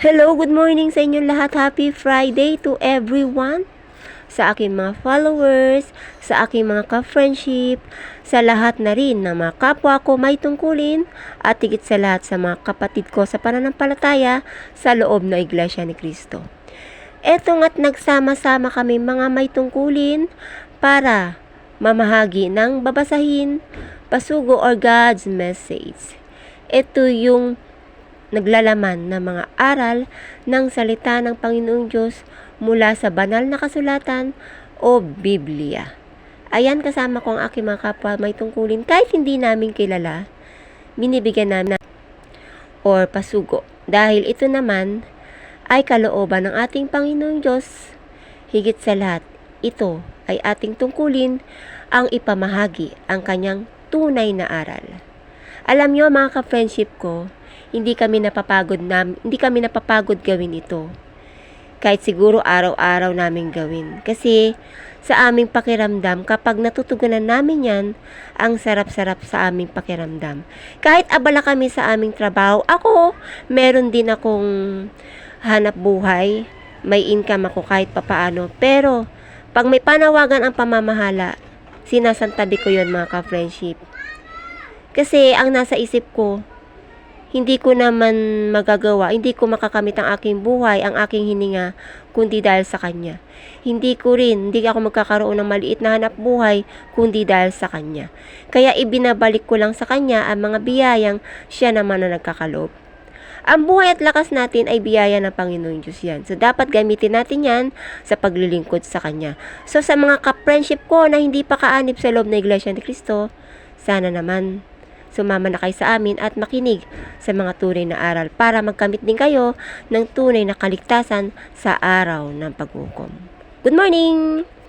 Hello, good morning sa inyong lahat. Happy Friday to everyone. Sa aking mga followers, sa aking mga ka-friendship, sa lahat na rin ng mga kapwa ko may tungkulin, at higit sa lahat sa mga kapatid ko sa pananampalataya sa loob ng Iglesia ni Cristo. Eto nga't nagsama-sama kami mga may tungkulin para mamahagi ng babasahin, pasugo or God's message. Ito yung naglalaman ng mga aral ng salita ng Panginoong Diyos mula sa banal na kasulatan o Biblia. Ayan kasama ko ang aking mga kapwa may tungkulin kahit hindi namin kilala, binibigyan namin na- or pasugo. Dahil ito naman ay kalooban ng ating Panginoong Diyos. Higit sa lahat, ito ay ating tungkulin ang ipamahagi ang kanyang tunay na aral. Alam nyo mga ka-friendship ko, hindi kami napapagod na, hindi kami napapagod gawin ito. Kahit siguro araw-araw namin gawin. Kasi sa aming pakiramdam, kapag natutugunan namin yan, ang sarap-sarap sa aming pakiramdam. Kahit abala kami sa aming trabaho, ako, meron din akong hanap buhay, may income ako kahit papaano. Pero, pag may panawagan ang pamamahala, sinasantabi ko yon mga ka-friendship. Kasi ang nasa isip ko, hindi ko naman magagawa, hindi ko makakamit ang aking buhay, ang aking hininga, kundi dahil sa Kanya. Hindi ko rin, hindi ako magkakaroon ng maliit na hanap buhay, kundi dahil sa Kanya. Kaya ibinabalik ko lang sa Kanya ang mga biyayang siya naman na nagkakaloob. Ang buhay at lakas natin ay biyaya ng Panginoon Diyos yan. So, dapat gamitin natin yan sa paglilingkod sa Kanya. So, sa mga ka-friendship ko na hindi pa kaanib sa loob ng Iglesia ni Cristo, sana naman sumama na kayo sa amin at makinig sa mga tunay na aral para magkamit din kayo ng tunay na kaligtasan sa araw ng paghukom. Good morning!